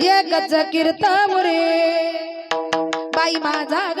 एकच कीर्तन बाई माझा ग.